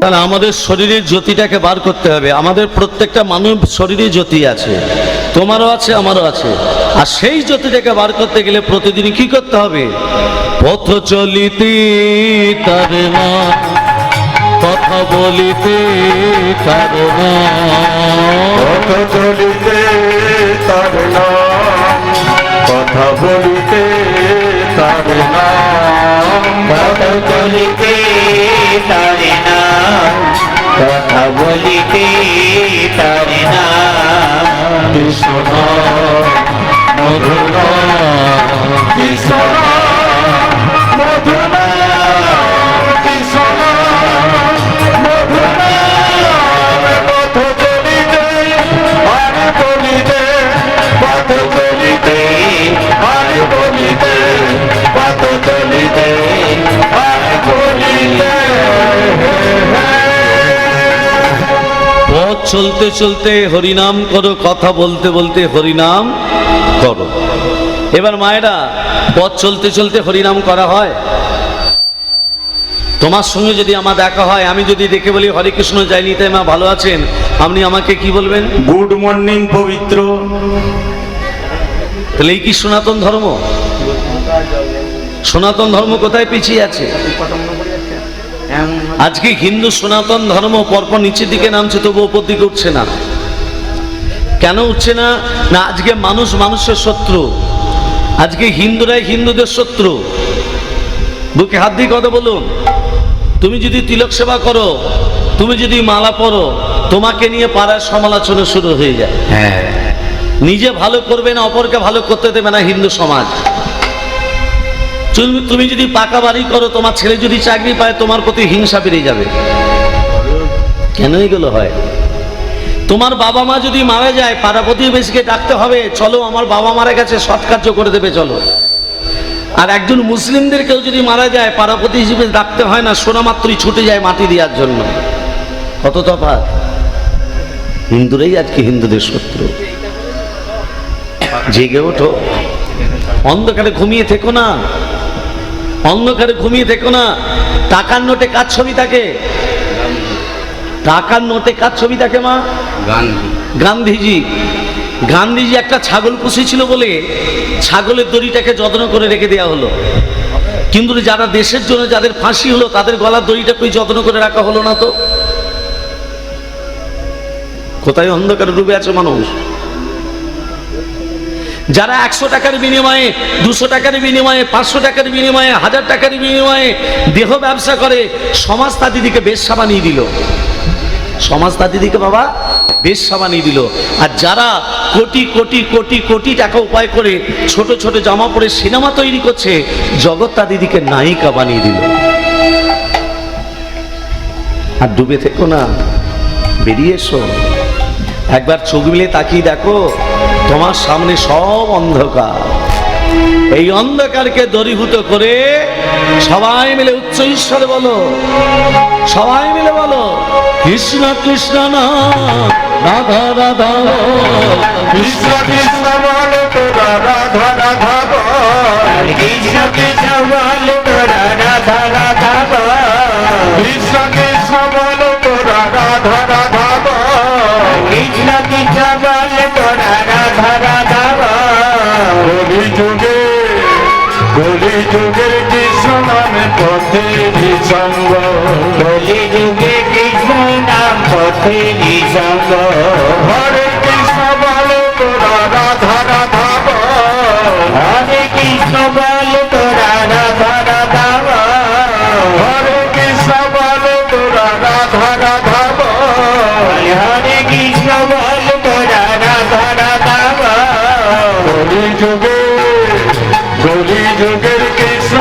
তাহলে আমাদের শরীরের জ্যোতিটাকে বার করতে হবে। আমাদের প্রত্যেকটা মানব শরীরে জ্যোতি আছে। তোমারও আছে, আমারও আছে। আর সেই জ্যোতিটাকে বার করতে গেলে প্রতিদিন কি করতে হবে? পথ চলিতে তার কথা বলিতে তার কথা বলিতে নাম পথ চলিতে তারে না। কথা বলিতে তারে না। কৃষ্ণ মধুর কৃষ্ণ মধুর চলতে চলতে হরিনাম করো কথা বলতে বলতে হরিনাম করো। এবার মায়েরা পথ চলতে চলতে হরিনাম করা হয়। তোমার সঙ্গে যদি আমার দেখা হয় আমি যদি দেখে বলি হরে কৃষ্ণ যাই নিতে মা ভালো আছেন? আপনি আমাকে কি বলবেন? গুড মর্নিং পবিত্র। তাহলে এই কি সনাতন ধর্ম? সনাতন ধর্ম কোথায় পিছিয়ে আছে? আজকে হিন্দু সনাতন ধর্ম পরপর নিচের দিকে নামছে তবু ওপর দিকে উঠছে না। কেন উঠছে না? না আজকে মানুষ মানুষের শত্রু। আজকে হিন্দুরাই হিন্দুদের শত্রু। বুকে হাত দিয়ে কথা বলুন। তুমি যদি তিলক সেবা করো তুমি যদি মালা পরো তোমাকে নিয়ে পাড়ার সমালোচনা শুরু হয়ে যায়। হ্যাঁ। নিজে ভালো করবে না অপরকে ভালো করতে দেবে না হিন্দু সমাজ। তুমি- যদি পাকা বাড়ি করো, তোমার ছেলে যদি চাকরি পায়, তোমার প্রতি হিংসা বেড়ে যাবে। কেন এগুলো হয়? তোমার বাবা মা যদি মারা যায়, পাড়া প্রতিবেশীকে ডাকতে হবে, চলো, আমার বাবা মারা গেছে সৎকার্য করে দেবে, চলো। আর একজন মুসলিমদের কেউ যদি মারা যায়, পাড়া প্রতিবেশী ডাকতে হয় না শোনা মাত্রই ছুটে যায় মাটি দেওয়ার জন্য। কত তফাৎ? হিন্দুরাই আজকে হিন্দুদের শত্রু। জেগে ওঠো। অন্ধকারে ঘুমিয়ে থেকো না। অন্ধকারে ঘুমিয়ে থেকো না। টাকার নোটে কার ছবি থাকে? টাকার নোটে কার ছবি থাকে মা? গান্ধী। গান্ধীজি। গান্ধীজি একটা ছাগল পুষেছিল বলে ছাগলের দড়িটাকে যত্ন করে রেখে দেওয়া হলো। কিন্তু যারা দেশের জন্য যাদের ফাঁসি হলো তাদের গলার দড়িটা কই যত্ন করে রাখা হলো না তো? কোথায় অন্ধকারে ডুবে আছে মানুষ? যারা একশো টাকার বিনিময়ে, দুশো টাকার বিনিময়ে, পাঁচশো টাকার বিনিময়ে, হাজার টাকার বিনিময়ে দেহ ব্যবসা করে, সমাজ তাদিদিকে বেশ বানিয়ে দিল। সমাজ তাদিদিকে বাবা বেশ বানিয়ে দিল। আর যারা কোটি কোটি কোটি কোটি টাকা উপায় করে ছোট ছোট জামা পরে সিনেমা তৈরি করছে, জগৎ তাদিদিকে নায়িকা বানিয়ে দিল। আর ডুবে থেকো না, বেরিয়ে এসো। একবার চোখ মিলে তাকিয়ে দেখো তোমার সামনে সব অন্ধকার। এই অন্ধকারকে দরিভূত করে সবাই মিলে উচ্চ ঈশ্বরে বলো। সবাই মিলে বলো, কৃষ্ণ কৃষ্ণ না, রাধা রাধা কৃষ্ণ কৃষ্ণ বল তোরা রাধা রাধা কৃষ্ণ কৃষ্ণ বল তোরা রাধা রাধা কৃষ্ণ কৃষ্ণ বল তোরা রাধা রাধা কৃষ্ণ কৃষ্ণ বল কলি যুগে কলি যুগের কৃষ্ণ নামে পথে সঙ্গ কলি যুগে কৃষ্ণ নাম পথে নিসঙ্গ। হরে কৃষ্ণ বল তোরা রাধা রাধা হরে কৃষ্ণ বল তোরা রাধা রাধা হরে যুগে, কলি যুগের কৃষ্ণ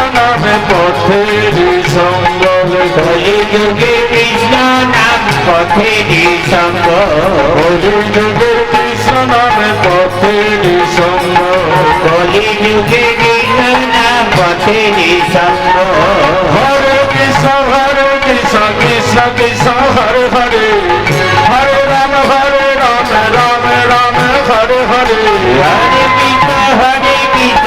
কলি যুগে কৃষ্ণ নাম পথে নিসঙ্গ। কলি যুগের কৃষ্ণ নামে পথে সঙ্গ কলি যুগে কৃষ্ণ নাম পথে নিসঙ্গ। হরে কৃষ্ণ হরে কৃষ্ণ কৃষ্ণ কৃষ্ণ, হরে হরে। হরে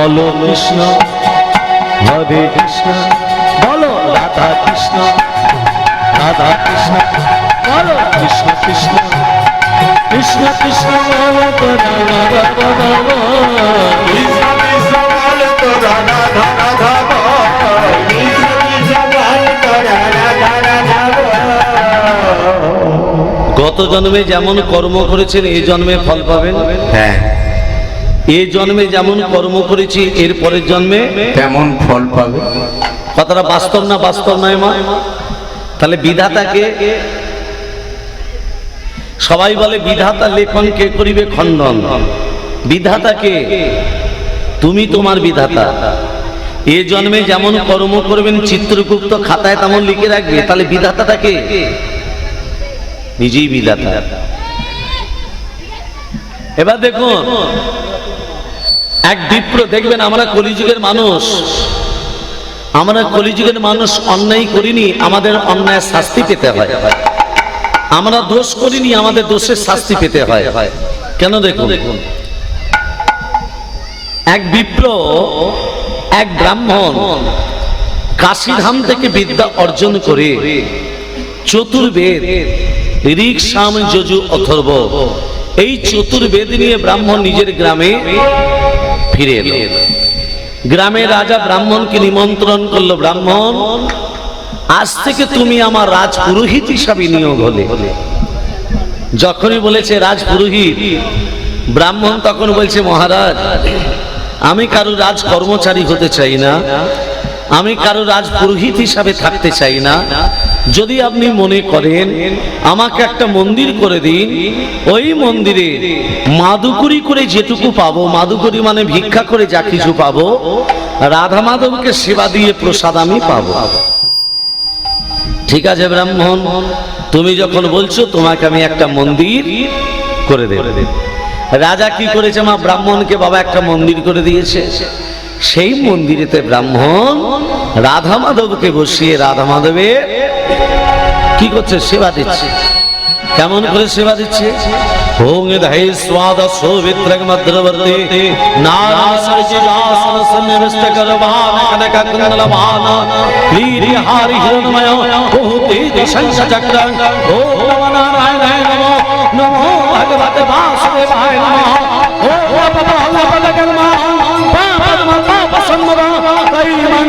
বলো কৃষ্ণ হরে কৃষ্ণ বলো রাধা কৃষ্ণ রাধা কৃষ্ণ বলো কৃষ্ণ কৃষ্ণ কৃষ্ণ কৃষ্ণ বলো রাধা রাধা রাধা কৃষ্ণ কৃষ্ণ বলে তোরা রাধা রাধা গত জন্মে যেমন কর্ম করেছেন এই জন্মে ফল পাবেন? হ্যাঁ। এই জন্মে যেমন কর্ম করেছি এর পরের জন্মে তেমন ফল পাবে। কথাটা বাস্তব না বাস্তব নয় মা? তাহলে বিধাতাকে সবাই বলে বিধাতা লেখন কে করিবে খণ্ডন? বিধাতাকে? তুমি তোমার বিধাতা। এ জন্মে যেমন কর্ম করবেন চিত্রগুপ্ত খাতায় তেমন লিখে রাখবে। তাহলে বিধাতাটাকে নিজেই বিধাতা। এবার দেখুন এক বিপ্র দেখবেন আমরা কলিযুগের মানুষ। আমরা কলিযুগের মানুষ অন্যায় করিনি, আমাদের অন্যায় শাস্তি পেতে হয়। আমরা দোষ করিনি, আমাদের দোষের শাস্তি পেতে হয়। কেন দেখুন? এক বিপ্র এক ব্রাহ্মণ কাশীধাম থেকে বিদ্যা অর্জন করে চতুর্বেদ ঋক সাম যজু, অথর্ব। এই চতুর্বেদ নিয়ে ব্রাহ্মণ নিজের গ্রামে ফিরে এলো। গ্রামের রাজা ব্রাহ্মণকে নিমন্ত্রণ করল, ব্রাহ্মণ, আজ থেকে তুমি আমার রাজ পুরোহিত হিসাবে নিয়োগ হলে। যখনই বলেছে রাজ পুরোহিত ব্রাহ্মণ তখন বলছে, মহারাজ, আমি কারও রাজ কর্মচারী হতে চাই না, আমি কারও রাজ পুরোহিত হিসাবে থাকতে চাই না যদি আপনি মনে করেন, আমাকে একটা মন্দির করে দিন, ওই মন্দিরে মাদুকুরি করে যেটুকু পাবো, মাদুকুরি মানে ভিক্ষা করে যা কিছু পাবো, রাধা মাধবকে সেবা দিয়ে প্রসাদ আমি পাবো। ঠিক আছে ব্রাহ্মণ, তুমি যখন বলছো তোমাকে আমি একটা মন্দির করে দেব। রাজা কি করেছে মা, ব্রাহ্মণকে বাবা একটা মন্দির করে দিয়েছে। সেই মন্দিরেতে ব্রাহ্মণ রাধা মাধবকে বসিয়ে রাধা মাধবের কি করছে? সেবা দিচ্ছে। কেমন করে সেবা দিচ্ছে? ভগবতে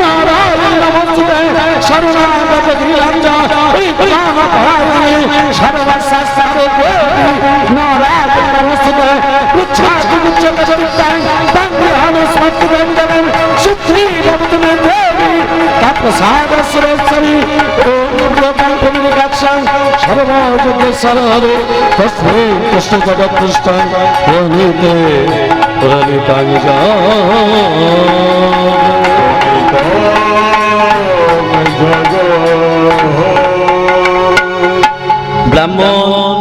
নারায়ণ নমস্তে শরণাগত গৃহঞ্জ বিপ্রাণ পরায়ণে সর্বশাস্ত্রে নারায়ণ নমস্তে, উচ্ছ্বাস উচ্চত চিত্তাং তঙ্গহন স্মৃতিবন্দনম সুত্রি ভক্তমে দেবী তৎপ্রসাদ সুরেশ্বরী, ওম কমিউনিকেশন সর্বযুদ্ধ সরহরে তস্মৈ কৃষ্ণ জগৎকৃষ্ণ প্রণীতে প্রণীতাঙ্গ ব্রাহ্মণ,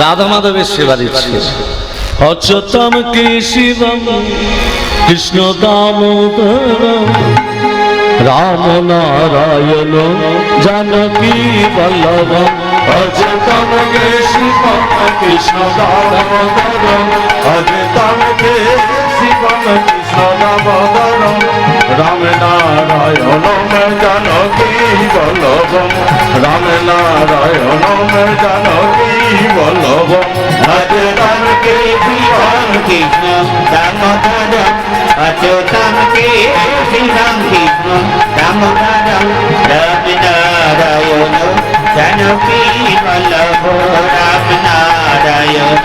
রাধা মাধবের সেবা দিচ্ছে। অচতম কেশিবম কৃষ্ণ দাম রাম নারায়ণ, জানকী বল্লভ। অচতম কেশিবম কৃষ্ণ দাম অচতম কেশিবম জীবন কৃষ্ণ বদন রাম নারায়ণ জানকী বল্লভ রাম নারায়ণ জানকী বল্লভ ভজতন কে শ্রীরাম কৃষ্ণ দামোদর অচ্যুতন কে শ্রীরাম কৃষ্ণ দামোদর রাম নারায়ণ জানকী বল্লভ রাম নারায়ণ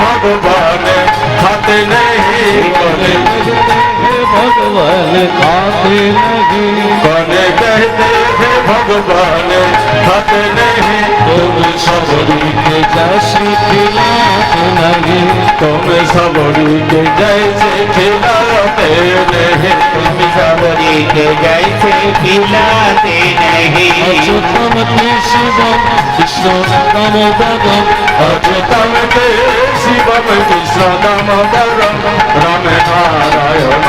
ভগবান হাত নেই বলে ভগবান হাত নেই বলে কহতে হে ভগবান হাত নেই তুম সবরীকে যাসি খিলাত নাহি। তুম সবরীকে যাইছে খিলাতে নেহি। তুম সবরীকে যাইছে কৃষ্ণ শিবম কৃষ্ণ দামোদর নারায়ণ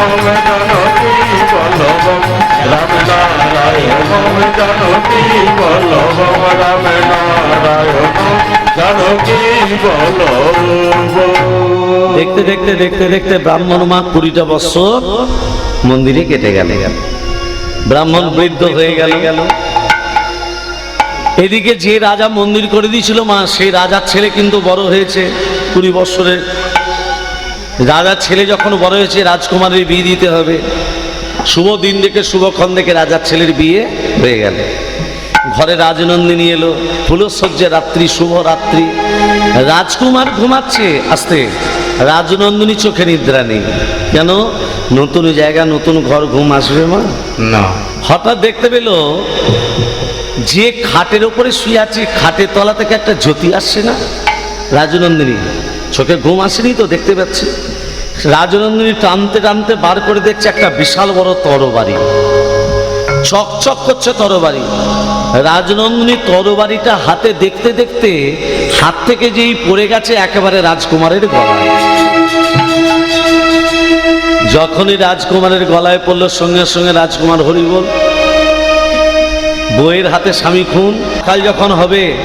জনতি বল্লভম রাম নারায়ণ জনতি বল্লভম রাম নারায়ণ জনকি বল্লভ দেখতে দেখতে দেখতে দেখতে ব্রাহ্মণ মা কুড়িটা বছর মন্দিরে কেটে গেলে। গেল ব্রাহ্মণ বৃদ্ধ হয়ে গেল গেল। এদিকে যে রাজা মন্দির করে দিয়েছিল মা, সেই রাজার ছেলে কিন্তু বড় হয়েছে। কুড়ি বছরের রাজার ছেলে যখন বড় হয়েছে রাজকুমারের বিয়ে দিতে হবে। শুভ দিন দেখে শুভক্ষণ দেখে রাজার ছেলের বিয়ে হয়ে গেল। ঘরে রাজনন্দিনী এলো ফুলসজ্জা রাত্রি শুভ রাত্রি। রাজকুমার ঘুমাচ্ছে আস্তে। রাজনন্দিনী চোখে নিদ্রা নেই। কেন? নতুন জায়গা নতুন ঘর ঘুম আসবে মা? না। হঠাৎ দেখতে পেল যে খাটের ওপরে শুয়ে আছে খাটের তলা থেকে একটা জ্যোতি আসছে না? রাজনন্দিনী, চোখে ঘুম আসেনি তো দেখতে পাচ্ছি। রাজনন্দিনী টানতে টানতে বার করে দেখছে একটা বিশাল বড় তরবারি। চকচক করছে তরবারি। রাজনন্দিনী তরবারিটা হাতে দেখতে দেখতে হাত থেকে যেই পড়ে গেছে একেবারে রাজকুমারের গলায়। যখনই রাজকুমারের গলায় পড়ল, সঙ্গে সঙ্গে রাজকুমার হরি বল বইয়ের হাতে স্বামী খুন। কাল যখন হবে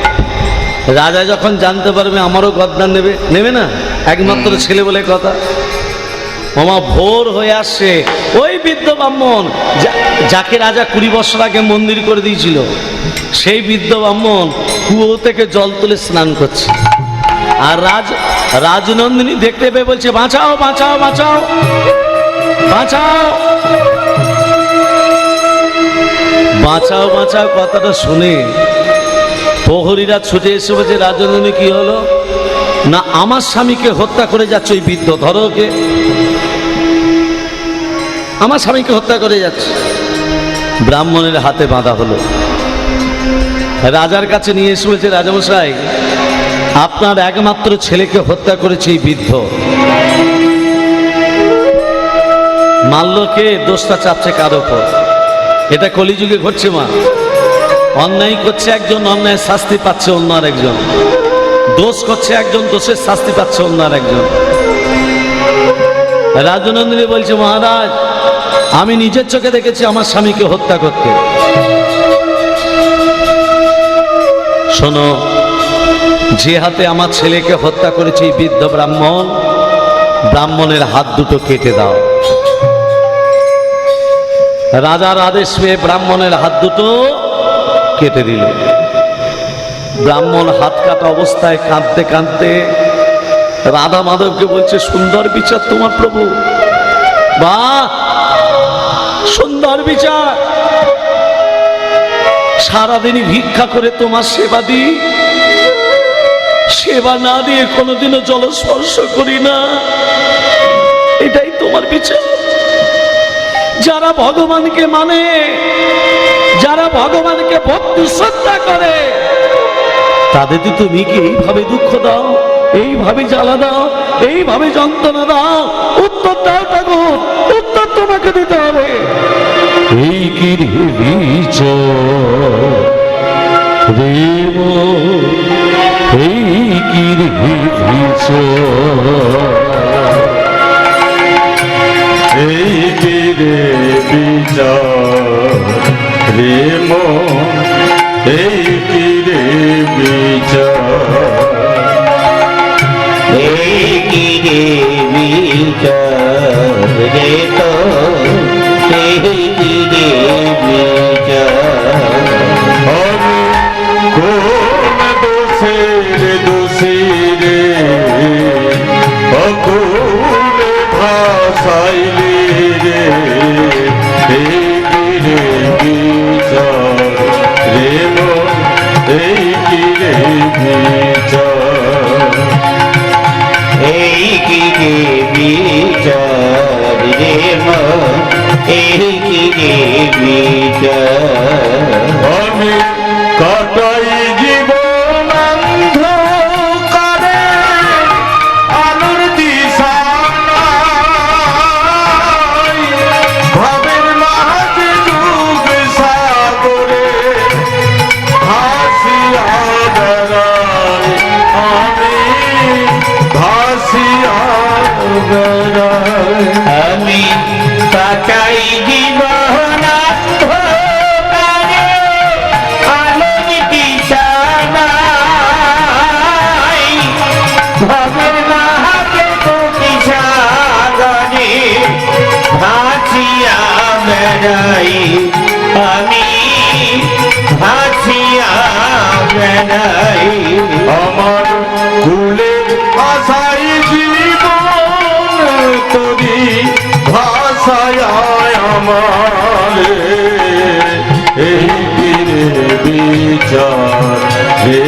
রাজা যখন জানতে পারবে আমারও গদ্দান নেবে নেবে না? একমাত্র ছেলে বলে কথা। মামা ভোর হয়ে আসছে। ওই বৃদ্ধ ব্রাহ্মণ যাকে রাজা কুড়ি বছর আগে মন্দির করে দিয়েছিল সেই বৃদ্ধ ব্রাহ্মণ কুয়ো থেকে জল তুলে স্নান করছে। আর রাজ রাজনন্দিনী দেখতে পেয়ে বলছে বাঁচাও বাঁচাও বাঁচাও বাঁচাও। বাঁচাও বাঁচাও কথাটা শুনে প্রহরীরা ছুটে এসে বলছে রাজনন্দিনী কি হলো? না, আমার স্বামীকে হত্যা করে যাচ্ছে ওই বৃদ্ধ, ধরো ওকে। আমার স্বামীকে হত্যা করে যাচ্ছে। ব্রাহ্মণের হাতে বাঁধা হলো। রাজার কাছে নিয়ে এসে বলছে, রাজামশাই, আপনার একমাত্র ছেলেকে হত্যা করেছে এই বৃদ্ধ। মাল্যকে দোষটা চাপছে কার ওপর এটা কলিযুগে ঘটছে মা। অন্যায় করছে একজন, অন্যায় শাস্তি পাচ্ছে অন্য একজন দোষ করছে একজন, দোষের শাস্তি পাচ্ছে অন্য একজন রাজনন্দিনী বলছে, মহারাজ, আমি নিজের চোখে দেখেছি আমার স্বামীকে হত্যা করতে। শোনো, যে হাতে আমার ছেলেকে হত্যা করেছে এই বৃদ্ধ ব্রাহ্মণ, ব্রাহ্মণের হাত দুটো কেটে দাও। রাজার আদেশ পেয়ে ব্রাহ্মণের হাত দুটো কেটে দিল। ব্রাহ্মণ হাত কাটা অবস্থায় কাঁদতে কাঁদতে রাধা মাধবকে বলছে, সুন্দর বিচার তোমার প্রভু। বা, সুন্দর বিচার। সারাদিনই ভিক্ষা করে তোমার সেবা দিই। সেবা না দিয়ে কোনোদিনও জলস্পর্শ করি না। এটাই তোমার বিচার। যারা ভগবানকে মানে যারা ভগবানকে ভক্তি শ্রদ্ধা করে তাদেরকে তুমি কি এইভাবে দুঃখ দাও, এইভাবে জ্বালা দাও, এইভাবে যন্ত্রণা দাও? উত্তর দাও ঠাকুর, উত্তর তোমাকে দিতে হবে। এই কি এই কি রে বিচার। মন এই কি রে বিচার। এই কি রে বিচার রে তো এই কি রে বিচার। আমি কোন দোষের দোষী রে? অকুল ভাসাইলি রে। এই মন এই কি রে বিচার এই কি রে বিচার রে এই কি রে বিচার ভাসিয়া বেড়াই আমি ভাসিয়া বেড়াই আমার কুলে আশাই জীবন তোরি ভাষায় আমার এই গিরে বিচার হে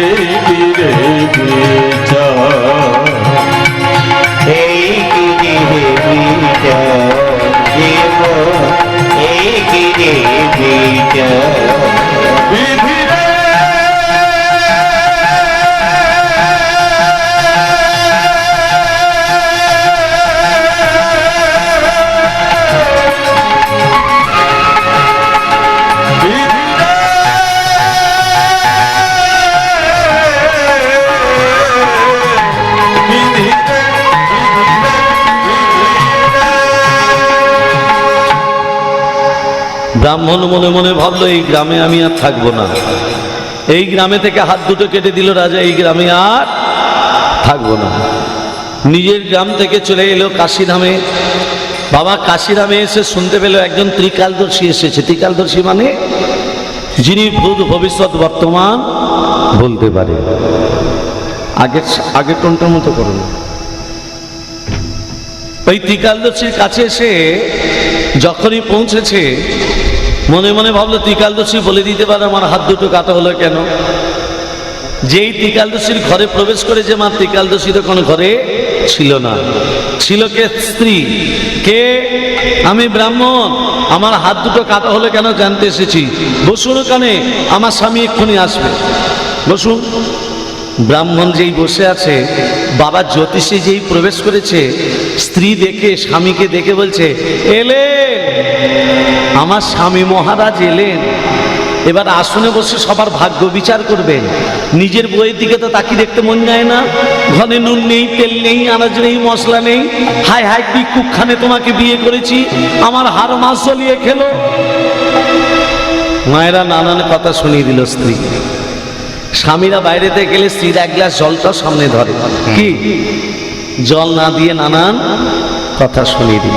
এই গিরে বিচার। এই বিধি ব্রাহ্মণ মনে মনে ভাবলো, এই গ্রামে আমি আর থাকব না। এই গ্রামে থেকে হাত দুটো কেটে দিল রাজা, এই গ্রামে আর থাকব না। নিজের গ্রাম থেকে চলে এলো কাশিধামে। বাবা কাশিধামে এসে শুনতে পেল একজন ত্রিকালদর্শী এসেছে। ত্রিকালদর্শী মানে যিনি ভূত ভবিষ্যৎ বর্তমান বলতে পারে। আগের আগের কোনটার মতো করুন। ওই ত্রিকালদর্শীর কাছে এসে যখনই পৌঁছেছে মনে মনে ভাবলো ত্রিকালদর্শী বলে দিতে পারে, আমার হাত দুটো কাটা হলো কেন? যেই ত্রিকালদর্শীর ঘরে প্রবেশ করেছে মা ত্রিকালদর্শী তখন ঘরে ছিল না। ছিল কে? স্ত্রী। কে? আমি ব্রাহ্মণ। আমার হাত দুটো কাটা হলো কেন জানতে এসেছি। বসুন ওখানে, আমার স্বামী এক্ষুনি আসবে। বসুন। ব্রাহ্মণ যেই বসে আছে, বাবা জ্যোতিষী যেই প্রবেশ করেছে, স্ত্রী দেখে, স্বামীকে দেখে বলছে এলে আমার স্বামী মহারাজ এলেন। এবার আসনে বসে সবার ভাগ্য বিচার করবেন। নিজের বইয়ের দিকে তো তাকিয়ে দেখতে মন যায় না। ঘরে নুন নেই, তেল নেই, আনাজ নেই, মশলা নেই। হাই হাই বিক্ষুকখানে তোমাকে বিয়ে করেছি। আমার হার মাস চলিয়ে খেলো। মায়েরা নানান কথা শুনিয়ে দিল স্ত্রী। স্বামীরা বাইরেতে গেলে স্ত্রীর এক গ্লাস জলটা সামনে ধরে। কি? জল না দিয়ে নানান কথা শুনিয়ে দিল।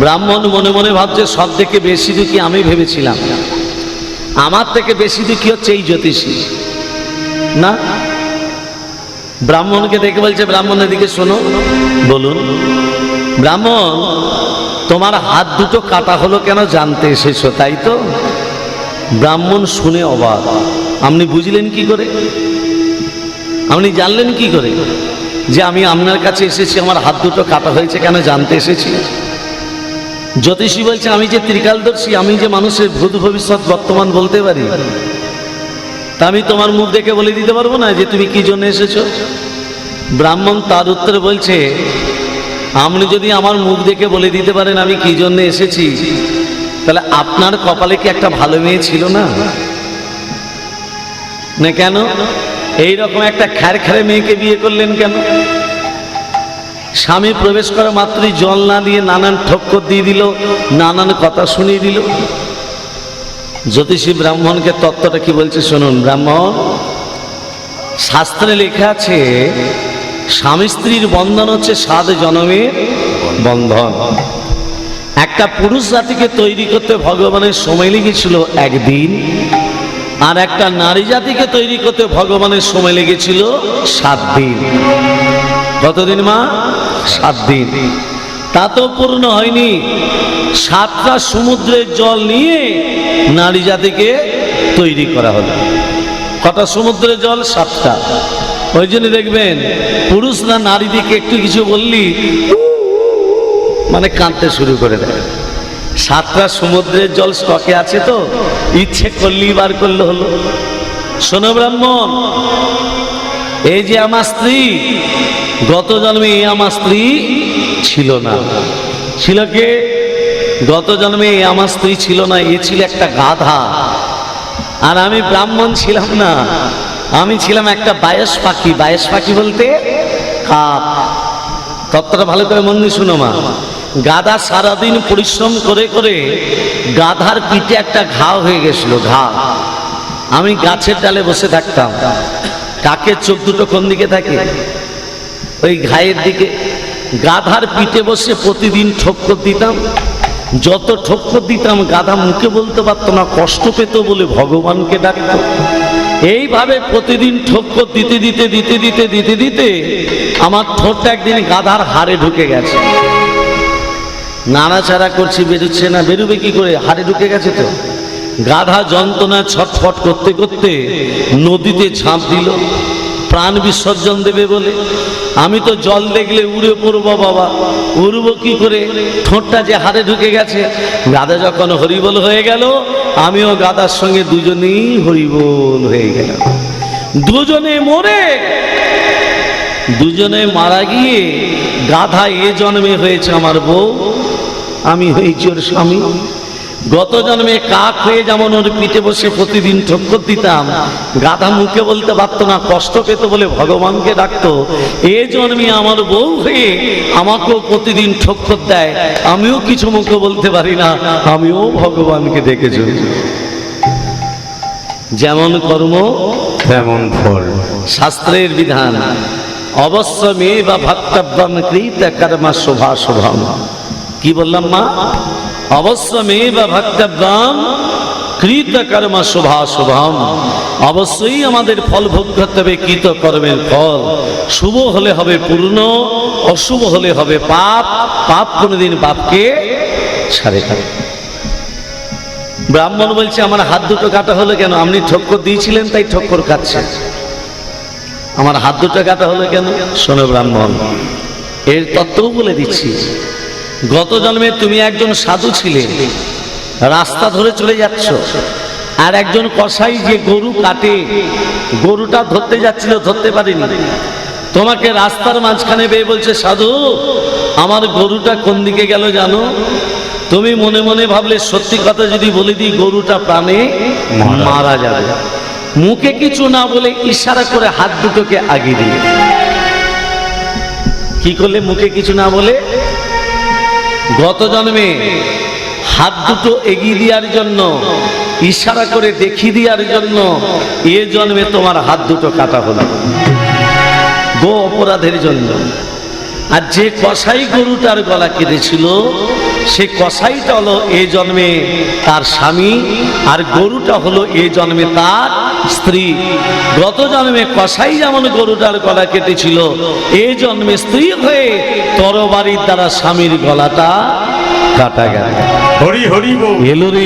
ব্রাহ্মণ মনে মনে ভাবছে, সব থেকে বেশি দুঃখী আমি ভেবেছিলাম। আমার থেকে বেশি দুঃখী হচ্ছে এই জ্যোতিষী। না? ব্রাহ্মণকে দেখে বলছে ব্রাহ্মণের দিকে শোনো। বলুন, ব্রাহ্মণ, তোমার হাত দুটো কাটা হলো কেন জানতে এসেছ, তাই তো? ব্রাহ্মণ শুনে অবাক। আপনি বুঝলেন কি করে? আপনি জানলেন কি করে? যে আমি আপনার কাছে এসেছি, আমার হাত দুটো কাটা হয়েছে কেন জানতে এসেছি? জ্যোতিষী বলছে, আমি যে ত্রিকালদর্শী, আমি যে মানুষের ভূত ভবিষ্যৎ বর্তমান বলতে পারি, তা আমি তোমার মুখ দেখে বলে দিতে পারব না যে তুমি কি জন্য এসেছ? ব্রাহ্মণ তার উত্তরে বলছে, আপনি যদি আমার মুখ দেখে বলে দিতে পারেন আমি কি জন্য এসেছি, তাহলে আপনার কপালে কি একটা ভালো মেয়ে ছিল না? না কেন? এই রকম একটা খ্যার খ্যারে মেয়েকে বিয়ে করলেন কেন? স্বামী প্রবেশ করা মাত্রই জল না দিয়ে নানান ঠক্কর দিয়ে দিল, নানান কথা শুনিয়ে দিল। জ্যোতিষী ব্রাহ্মণকে তত্ত্বটা কি বলছে শুনুন, ব্রাহ্মণ, শাস্ত্রে লেখা আছে, স্বামী স্ত্রীর বন্ধন হচ্ছে সাত জনমের বন্ধন। একটা পুরুষ জাতিকে তৈরি করতে ভগবানের সময় লেগেছিল একদিন। আর একটা নারী জাতিকে তৈরি করতে ভগবানের সময় লেগেছিল সাত দিন। কতদিন মা? সাত দিন। তা তো পূর্ণ হয়নি। সাতটা সমুদ্রের জল নিয়ে নারী জাতিকে তৈরি করা হলো। কটা সমুদ্রের জল? সাতটা। ওই জন্য দেখবেন পুরুষ না নারী দিকে একটু কিছু বললি মানে কাঁদতে শুরু করে দেয়। সাতটা সমুদ্রের জল স্টকে আছে তো? ইচ্ছে করলি বার করলে হলো। শোনো ব্রাহ্মণ, এই যে আমার স্ত্রী, গত জন্মে আমার স্ত্রী ছিল না। ছিল কে? গত জন্মে আমার স্ত্রী ছিল না, এ ছিল একটা গাধা। আর আমি ব্রাহ্মণ ছিলাম না। আমি ছিলাম একটা বায়স পাখি। বায়স পাখি বলতে কাক। তত্ত্বটা ভালো করে মন শুনো মা। গাধা সারাদিন পরিশ্রম করে করে গাধার পিঠে একটা ঘা হয়ে গেছিল, ঘা। আমি গাছের ডালে বসে থাকতাম। কাকের চোখ দুটো কোন দিকে থাকে? ওই ঘায়ের দিকে। গাধার পিঠে বসে প্রতিদিন ঠক্কর দিতাম। যত ঠক্কর দিতাম, গাধা মুখে বলতে পারতো না, কষ্ট পেত বলে ভগবানকে ডাকতো। এইভাবে প্রতিদিন ঠক্কর দিতে দিতে দিতে দিতে দিতে দিতে আমার ঠোঁটটা একদিন গাধার হাড়ে ঢুকে গেছে। নাড়াচাড়া করছি, বেরোচ্ছে না, বেরোবে কি করে? হাড়ে ঢুকে গেছে তো। গাধা যন্ত্রণা ছটফট করতে করতে নদীতে ঝাঁপ দিল। প্রাণ বিসর্জন দেবে বলে। আমি তো জল দেখলে উড়ে পড়ব বাবা। উড়ব কি করে? ঠোঁটটা যে হাড়ে ঢুকে গেছে। গাধা যখন হরিবল হয়ে গেল, আমিও গাদার সঙ্গে দুজনেই হরিবল হয়ে গেল দুজনে মরে, দুজনে মারা গিয়ে গাধা এ জন্মে হয়েছে আমার বউ। আমি হয়েছি ওর স্বামী। গত জন্মে কাক হয়ে যেমন ওর পিঠে বসে প্রতিদিন ঠক্কর দিতাম গাধা মুখে বলতে পারতো না কষ্ট পেত বলে ভগবানকে ডাকতো। এ জন্মে আমার বউ হয়ে আমাকেও প্রতিদিন ঠক্কর দেয় আমিও কিছু মুখে বলতে পারি না আমিও ভগবানকে চলি যেমন কর্ম তেমন ফল। শাস্ত্রের বিধান অবশ্য মেয়ে বা ভক্তব্যম কৃত কর্মা শোভা শোভম। কি বললাম মা? অবশ্য মেয়ে বা ভক্তব্যম কৃত কর্ম শোভা শোভম। অবশ্যই আমাদের ফল ভোগ করতে হবে কৃত কর্মের ফল। শুভ হলে হবে পূর্ণ, অশুভ হলে হবে পাপ। পাপ কোনোদিন পাপকে ছাড়ে না। ব্রাহ্মণ বলছে, আমার হাত দুটো কাটা হলো কেন? আপনি ঠক্কর দিয়েছিলেন, তাই ঠক্কর কাটছে। আমার হাত দুটো কাটা হলো কেন? শোনো ব্রাহ্মণ, এর তত্ত্বও বলে দিচ্ছি। গত জন্মে তুমি একজন সাধু ছিলে। রাস্তা ধরে চলে যাচ্ছ। আর একজন কসাই যে গরু কাটে, গরুটা ধরতে যাচ্ছিল, ধরতে পারিনি। তোমাকে রাস্তার মাঝখানে বেয়ে বলছে, সাধু, আমার গরুটা কোন দিকে গেল জানো? তুমি মনে মনে ভাবলে, সত্যি কথা যদি বলে দিই, গরুটা প্রাণে মারা যাবে। মুখে কিছু না বলে ইশারা করে হাত দুটোকে আগিয়ে দিয়ে কি করলে মুখে কিছু না বলে? গত জন্মে হাত দুটো এগিয়ে দেওয়ার জন্য, ইশারা করে দেখিয়ে দেওয়ার জন্য এ জন্মে তোমার হাত দুটো কাটা হলো। গো অপরাধের জন্য। আর যে কসাই গরুটার গলা কেটেছিল সে কসাইটা হলো এ জন্মে তার স্বামী, আর গরুটা হলো এ জন্মে তার স্ত্রী গত জন্মে কষাই যেমন গরুটার গলা কেটেছিল এই জন্মে স্ত্রী হয়ে তরবারির দ্বারা স্বামীর গলাটা কাটা গেল। হরি হরি বল এলো রে